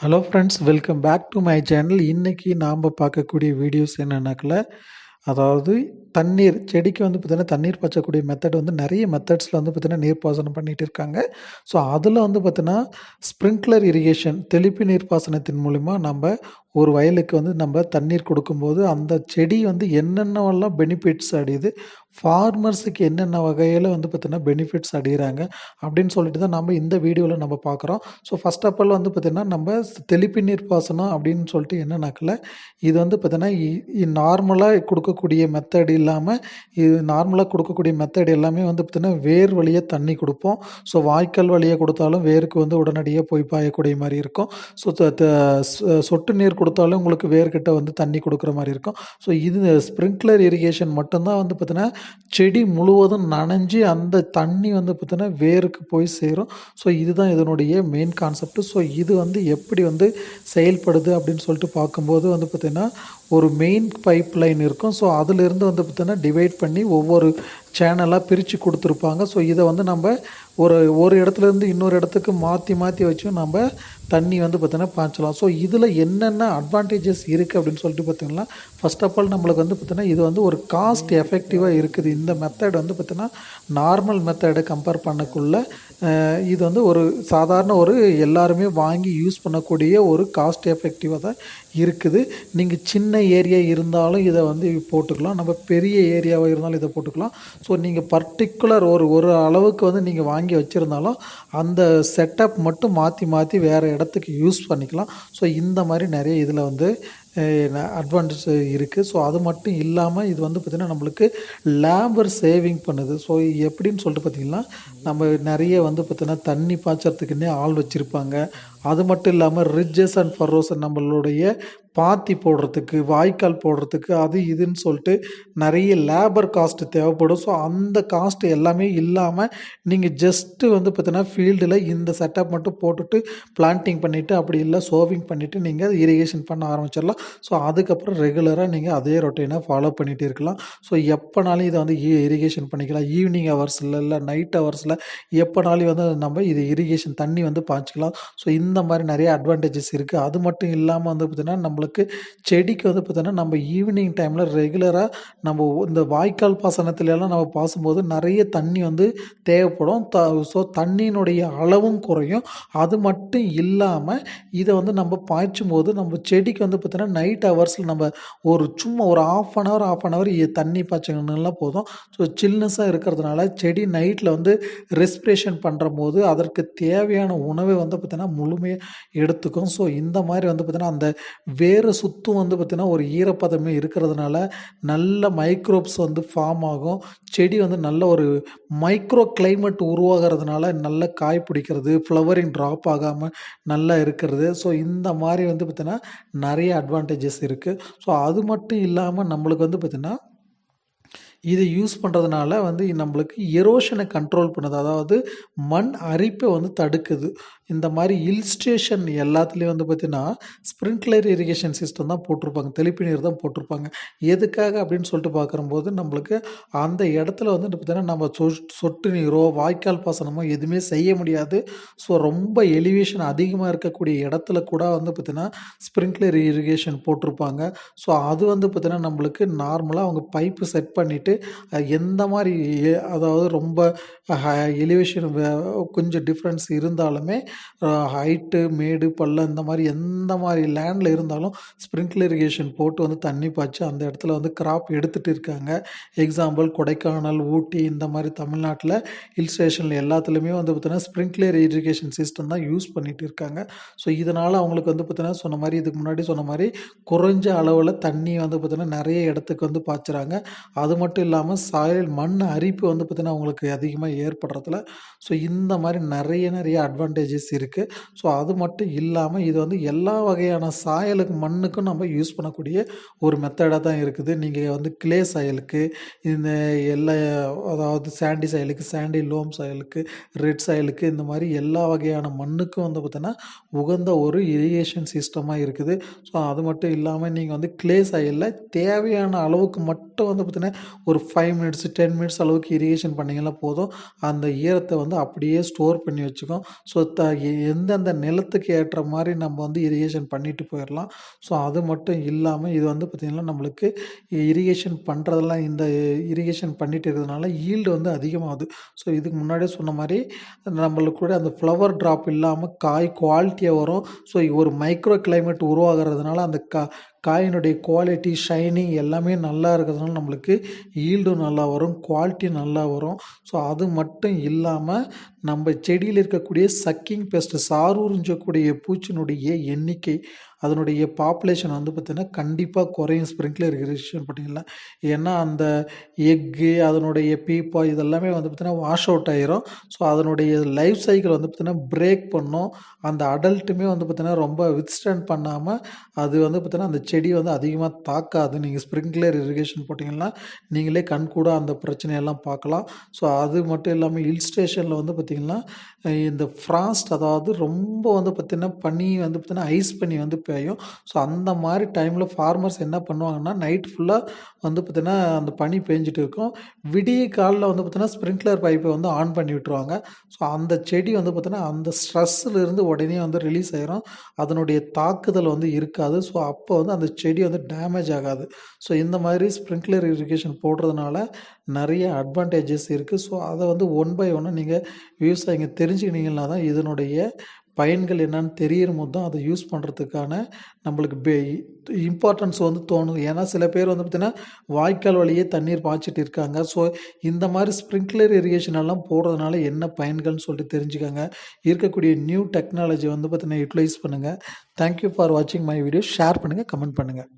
Hello friends welcome back to my channel இன்றைக்கி நாம் பார்க்கக்கூடிய வீடியோஸ் என்னென்னாக்கில்? அதாவது தண்ணீர் செடிக்கு வந்து பார்த்திங்கன்னா தண்ணீர் பாய்ச்சக்கூடிய மெத்தட் வந்து நிறைய மெத்தட்ஸில் வந்து பார்த்திங்கன்னா நீர்ப்பாசனம் பண்ணிகிட்டு இருக்காங்க. ஸோ அதில் வந்து பார்த்திங்கன்னா ஸ்ப்ரிங்க்லர் இரிகேஷன் தெளிப்பு நீர்ப்பாசனத்தின் மூலிமா நம்ம ஒரு வயலுக்கு வந்து நம்ம தண்ணீர் கொடுக்கும்போது அந்த செடி வந்து என்னென்னவெல்லாம் பெனிஃபிட்ஸ் அடையுது? ஃபார்மர்ஸுக்கு என்னென்ன வகையில் வந்து பார்த்திங்கன்னா பெனிஃபிட்ஸ் அடைகிறாங்க அப்படின்னு சொல்லிட்டு தான் நம்ம இந்த வீடியோவில் நம்ம பார்க்குறோம். ஸோ ஃபஸ்ட் ஆஃப் ஆல் வந்து பார்த்திங்கன்னா நம்ம தெளிப்பு நீர் பாசனம் அப்படின்னு சொல்லிட்டு என்னன்னாக்கில் இது வந்து பார்த்திங்கன்னா நார்மலாக கொடுக்கக்கூடிய மெத்தட் இல்லாமல் இது நார்மலாக கொடுக்கக்கூடிய மெத்தட் எல்லாமே வந்து பார்த்திங்கன்னா வேர் வழியாக தண்ணி கொடுப்போம். ஸோ வாய்க்கால் வழியாக கொடுத்தாலும் வேருக்கு வந்து உடனடியாக போய் பாயக்கூடிய மாதிரி இருக்கும். ஸோ சொட்டு நீர் கொடுத்தாலும் உங்களுக்கு வேர்கிட்ட வந்து தண்ணி கொடுக்குற மாதிரி இருக்கும். ஸோ இது ஸ்ப்ரிங்க்லர் இரிகேஷன் மட்டும்தான் வந்து பார்த்தீங்கன்னா செடி முழுவதும் நனைஞ்சு அந்த தண்ணி வந்து பார்த்தீங்கன்னா வேருக்கு போய் சேரும். ஸோ இதுதான் இதனுடைய மெயின் கான்செப்ட் ஸோ இது வந்து எப்படி வந்து செயல்படுது அப்படின்னு சொல்லிட்டு பார்க்கும்போது வந்து பார்த்திங்கன்னா ஒரு மெயின் பைப் லைன் இருக்கும். ஸோ அதிலிருந்து வந்து பார்த்திங்கன்னா டிவைட் பண்ணி ஒவ்வொரு சேனலாக பிரித்து கொடுத்துருப்பாங்க. ஸோ இதை வந்து நம்ம ஒரு ஒரு இடத்துலேருந்து இன்னொரு இடத்துக்கு மாற்றி மாற்றி வச்சும் நம்ம தண்ணி வந்து பார்த்திங்கன்னா பாய்ச்சலாம். ஸோ இதில் என்னென்ன அட்வான்டேஜஸ் இருக்குது அப்படின்னு சொல்லிட்டு பார்த்திங்கன்னா ஃபஸ்ட் ஆஃப் ஆல் நம்மளுக்கு வந்து பார்த்திங்கன்னா இது வந்து ஒரு காஸ்ட் எஃபெக்டிவாக இருக்குது. இந்த மெத்தட் வந்து பார்த்திங்கன்னா நார்மல் மெத்தடை கம்பேர் பண்ணக்குள்ள இது வந்து ஒரு சாதாரண ஒரு எல்லாருமே வாங்கி யூஸ் பண்ணக்கூடிய ஒரு காஸ்ட் எஃபெக்டிவாக தான் இருக்குது. நீங்கள் சின்ன ஏரியா இருந்தாலும் இதை வந்து போட்டுக்கலாம். நம்ம பெரிய ஏரியாவாக இருந்தாலும் இதை போட்டுக்கலாம். ஸோ நீங்கள் பர்டிகுலர் ஒரு ஒரு அளவுக்கு வந்து நீங்கள் வாங்கி வச்சுருந்தாலும் அந்த செட்டப் மட்டும் மாற்றி மாற்றி வேறு இடத்துக்கு யூஸ் பண்ணிக்கலாம். ஸோ இந்த மாதிரி நிறைய இதில் வந்து அட்வான்டேஜ் இருக்குது ஸோ அது மட்டும் இல்லாமல் இது வந்து பார்த்திங்கன்னா நம்மளுக்கு லேபர் சேவிங் பண்ணுது. ஸோ எப்படின்னு சொல்லிட்டு பார்த்திங்கன்னா நம்ம நிறைய வந்து பார்த்திங்கன்னா தண்ணி பாய்ச்சறதுக்குன்னே ஆள் வச்சுருப்பாங்க. அது மட்டும் இல்லாமல் ரிட்ஜஸ் அண்ட் ஃபர்ரோஸ் நம்மளுடைய பாத்தி போடுறதுக்கு வாய்க்கால் போடுறதுக்கு அது இதுன்னு சொல்லிட்டு நிறைய லேபர் காஸ்ட்டு தேவைப்படும். ஸோ அந்த காஸ்ட்டு எல்லாமே இல்லாமல் நீங்கள் ஜஸ்ட்டு வந்து பார்த்தீங்கன்னா ஃபீல்டில் இந்த செட்டப் மட்டும் போட்டுட்டு பிளான்டிங் பண்ணிவிட்டு அப்படி இல்லை சோவிங் பண்ணிவிட்டு நீங்கள் இரிகேஷன் பண்ண ஆரம்பிச்சிடலாம். ஸோ அதுக்கப்புறம் ரெகுலராக நீங்கள் அதே ரொட்டீனை ஃபாலோ பண்ணிகிட்டு இருக்கலாம். ஸோ எப்போனாலும் இதை வந்து இரிகேஷன் பண்ணிக்கலாம். ஈவினிங் ஹவர்ஸில் இல்லை நைட் ஹவர்ஸில் எப்போனாலும் வந்து நம்ம இது இரிகேஷன் தண்ணி வந்து பாய்ச்சிக்கலாம். ஸோ இந்த இந்த மாதிரி நிறைய அட்வான்டேஜஸ் இருக்குது அது மட்டும் இல்லாமல் வந்து பார்த்திங்கன்னா நம்மளுக்கு செடிக்கு வந்து பார்த்தோன்னா நம்ம ஈவினிங் டைமில் ரெகுலராக நம்ம இந்த வாய்க்கால் பாசனத்துலலாம் நம்ம பாசும்போது நிறைய தண்ணி வந்து தேவைப்படும். த ஸோ தண்ணியினுடைய அளவும் குறையும். அது மட்டும் இல்லாமல் இதை வந்து நம்ம பாய்ச்சும் போது நம்ம செடிக்கு வந்து பார்த்திங்கன்னா நைட் ஹவர்ஸில் நம்ம ஒரு சும்மா ஒரு half an hour half an hour தண்ணி பாய்ச்சணும்லாம் போதும். ஸோ சில்னஸாக இருக்கிறதுனால செடி நைட்டில் வந்து ரெஸ்பிரேஷன் பண்ணுற போது அதற்கு தேவையான உணவை வந்து பார்த்திங்கன்னா முழு முழுமையாக எடுத்துக்கும். ஸோ இந்த மாதிரி வந்து பார்த்திங்கன்னா அந்த வேறு சுத்தும் வந்து பார்த்திங்கன்னா ஒரு ஈரப்பதமே இருக்கிறதுனால நல்ல மைக்ரோப்ஸ் வந்து ஃபார்ம் ஆகும். செடி வந்து நல்ல ஒரு மைக்ரோ கிளைமேட் உருவாகிறதுனால நல்ல காய் பிடிக்கிறது ஃப்ளவரிங் ட்ராப் ஆகாமல் நல்லா இருக்கிறது. ஸோ இந்த மாதிரி வந்து பார்த்திங்கன்னா நிறைய அட்வான்டேஜஸ் இருக்குது ஸோ அது மட்டும் இல்லாமல் நம்மளுக்கு வந்து பார்த்திங்கன்னா இதை யூஸ் பண்ணுறதுனால வந்து நம்மளுக்கு எரோஷனை கண்ட்ரோல் பண்ணுது. அதாவது மண் அரிப்பை வந்து தடுக்குது. இந்த மாதிரி ஹில் ஸ்டேஷன் எல்லாத்துலேயும் வந்து பார்த்திங்கன்னா ஸ்ப்ரிங்க்லர் இரிகேஷன் சிஸ்டம் தான் போட்டிருப்பாங்க. தெளிப்பு நீர் தான் போட்டிருப்பாங்க. எதுக்காக அப்படின்னு சொல்லிட்டு பார்க்குறம்போது நம்மளுக்கு அந்த இடத்துல வந்து பார்த்திங்கன்னா நம்ம சொ சொட்டு நீரோ வாய்க்கால் பாசனமோ எதுவுமே செய்ய முடியாது. ஸோ ரொம்ப எலிவேஷன் அதிகமாக இருக்கக்கூடிய இடத்துல கூட வந்து பார்த்திங்கன்னா ஸ்ப்ரிங்க்லர் இரிகேஷன் போட்டிருப்பாங்க. ஸோ அது வந்து பார்த்திங்கன்னா நம்மளுக்கு நார்மலாக அவங்க பைப்பு செட் பண்ணிவிட்டு எந்த மாதிரி அதாவது ரொம்ப எலிவேஷன் கொஞ்சம் டிஃப்ரென்ஸ் இருந்தாலுமே ஹைட்டு மேடு பள்ளம் இந்த மாதிரி எந்த மாதிரி லேண்டில் இருந்தாலும் ஸ்ப்ரிங்க்லர் இரிகேஷன் போட்டு வந்து தண்ணி பாய்ச்சி அந்த இடத்துல வந்து கிராப் எடுத்துகிட்டு இருக்காங்க. எக்ஸாம்பிள் கொடைக்கானல் ஊட்டி இந்த மாதிரி தமிழ்நாட்டில் ஹில் ஸ்டேஷனில் எல்லாத்துலேயுமே வந்து பார்த்தீங்கன்னா ஸ்ப்ரிங்க்லர் இரிகேஷன் சிஸ்டம் தான் யூஸ் பண்ணிகிட்டு இருக்காங்க. ஸோ இதனால் அவங்களுக்கு வந்து பார்த்தீங்கன்னா சொன்ன மாதிரி இதுக்கு முன்னாடி சொன்ன மாதிரி குறைஞ்ச அளவில் தண்ணி வந்து பார்த்திங்கன்னா நிறைய இடத்துக்கு வந்து பாய்ச்சுறாங்க. அது மட்டும் மட்டும் இல்லாமல் சாயல் மண் அரிப்பு வந்து பார்த்திங்கன்னா அவங்களுக்கு அதிகமாக ஏற்படுறதுல ஸோ இந்த மாதிரி நிறைய நிறைய அட்வான்டேஜஸ் இருக்குது ஸோ அது மட்டும் இல்லாமல் இது வந்து எல்லா வகையான சாயலுக்கு மண்ணுக்கும் நம்ம யூஸ் பண்ணக்கூடிய ஒரு மெத்தடாக தான் இருக்குது. நீங்கள் வந்து கிளே சாயலுக்கு இந்த எல்லா அதாவது சாண்டி சாயலுக்கு சாண்டி லோம் சாயலுக்கு ரெட் சாயலுக்கு இந்த மாதிரி எல்லா வகையான மண்ணுக்கும் வந்து பார்த்திங்கன்னா உகந்த ஒரு இரிகேஷன் சிஸ்டமாக இருக்குது. ஸோ அது மட்டும் இல்லாமல் நீங்கள் வந்து கிளே சாயலில் தேவையான அளவுக்கு மட்டும் வந்து பார்த்தீங்கன்னா ஒரு ஃபைவ் மினிட்ஸ் டென் மினிட்ஸ் அளவுக்கு இரிகேஷன் பண்ணிங்கன்னா போதும் அந்த ஈரத்தை வந்து அப்படியே ஸ்டோர் பண்ணி வச்சுக்கும் ஸோ த எ எந்தெந்த நிலத்துக்கு ஏற்ற மாதிரி நம்ம வந்து இரிகேஷன் பண்ணிட்டு போயிடலாம் ஸோ அது மட்டும் இல்லாமல் இது வந்து பார்த்திங்கன்னா நம்மளுக்கு இரிகேஷன் பண்ணுறதெல்லாம் இந்த இரிகேஷன் பண்ணிட்டு இருக்கிறதுனால ஈல்டு வந்து அதிகமாகுது. ஸோ இதுக்கு முன்னாடியே சொன்ன மாதிரி நம்மளுக்கு கூட அந்த ஃப்ளவர் ட்ராப் இல்லாமல் காய் குவாலிட்டியாக வரும். ஸோ ஒரு மைக்ரோ கிளைமேட் உருவாகிறதுனால அந்த கா காயினுடைய குவாலிட்டி, ஷைனிங் எல்லாமே நல்லா இருக்கிறதுனால நம்மளுக்கு ஈல்டும் நல்லா வரும். குவாலிட்டி நல்லா வரும். ஸோ அது மட்டும் இல்லாமல் நம்ம செடியில் இருக்கக்கூடிய சக்கிங் பெஸ்ட் சார் உறிஞ்சக்கூடிய எண்ணிக்கை, அதனுடைய பாப்புலேஷன் வந்து பார்த்தீங்கன்னா, கண்டிப்பாக குறையும் ஸ்ப்ரிங்க்லர் இரிகேஷன் பண்ணீங்கன்னா. ஏன்னா அந்த எக்கு, அதனுடைய பீப்பா இதெல்லாமே வந்து பார்த்திங்கன்னா வாஷ் அவுட் ஆயிரும். ஸோ அதனுடைய லைஃப் சைக்கிள் வந்து பார்த்தீங்கன்னா, பிரேக் பண்ணும். அந்த அடல்ட்டுமே வந்து பார்த்திங்கன்னா ரொம்ப வித்ஸ்டாண்ட் பண்ணாமல் அது வந்து பார்த்திங்கன்னா அந்த செடி வந்து அதிகமாக தாக்காது. நீங்கள் ஸ்ப்ரிங்க்லர் இரிகேஷன் போட்டிங்கன்னா நீங்களே கண்கூடா அந்த பிரச்சனையெல்லாம் பார்க்கலாம். ஸோ அது மட்டும் இல்லாமல் ஹில் ஸ்டேஷனில் வந்து பார்த்தீங்கன்னா, இந்த ஃப்ராஸ்ட் அதாவது ரொம்ப வந்து பார்த்திங்கன்னா பனி வந்து பார்த்திங்கன்னா ஐஸ் பனி வந்து பெய்யும். ஸோ அந்த மாதிரி டைமில் ஃபார்மர்ஸ் என்ன பண்ணுவாங்கன்னா, நைட் ஃபுல்லாக வந்து பார்த்தீங்கன்னா, அந்த பனி பெஞ்சிட்டு இருக்கும். விடிய காலில் வந்து பார்த்திங்கன்னா ஸ்ப்ரிங்க்லர் பைப்பை வந்து ஆன் பண்ணி விட்டுருவாங்க. ஸோ அந்த செடி வந்து பார்த்திங்கன்னா அந்த ஸ்ட்ரெஸ்ஸிலிருந்து உடனே வந்து ரிலீஸ் ஆகிரும் அதனுடைய தாக்குதல் வந்து இருக்காது. ஸோ அப்போ வந்து அந்த செடி வந்து டேமேஜ் ஆகாது. ஸோ இந்த மாதிரி ஸ்ப்ரிங்க்லர் இரிகேஷன் போடுறதுனால நிறைய அட்வான்டேஜஸ் இருக்குது ஸோ அதை வந்து ஒன் பை ஒன்று நீங்கள் விவசாயிங்க தெரிஞ்சுக்கினீங்கன்னா தான் இதனுடைய பயன்கள் என்னன்னு தெரியும்போது தான் அதை யூஸ் பண்ணுறதுக்கான நம்மளுக்கு பெ இம்பார்ட்டன்ஸ் வந்து தோணும். ஏன்னா சில பேர் வந்து பார்த்தீங்கன்னா, வாய்க்கால் வழியே தண்ணீர் பாய்ச்சிட்டு இருக்காங்க. ஸோ இந்த மாதிரி ஸ்ப்ரிங்க்லர் இரிகேஷன் எல்லாம் போடுறதுனால என்ன பயன்கள்னு சொல்லிட்டு தெரிஞ்சுக்காங்க இருக்கக்கூடிய நியூ டெக்னாலஜி வந்து பார்த்தீங்கன்னா, யூட்டிலைஸ் பண்ணுங்க. தேங்க் யூ ஃபார் வாட்சிங் மை வீடியோ. ஷேர் பண்ணுங்கள் கமெண்ட் பண்ணுங்கள்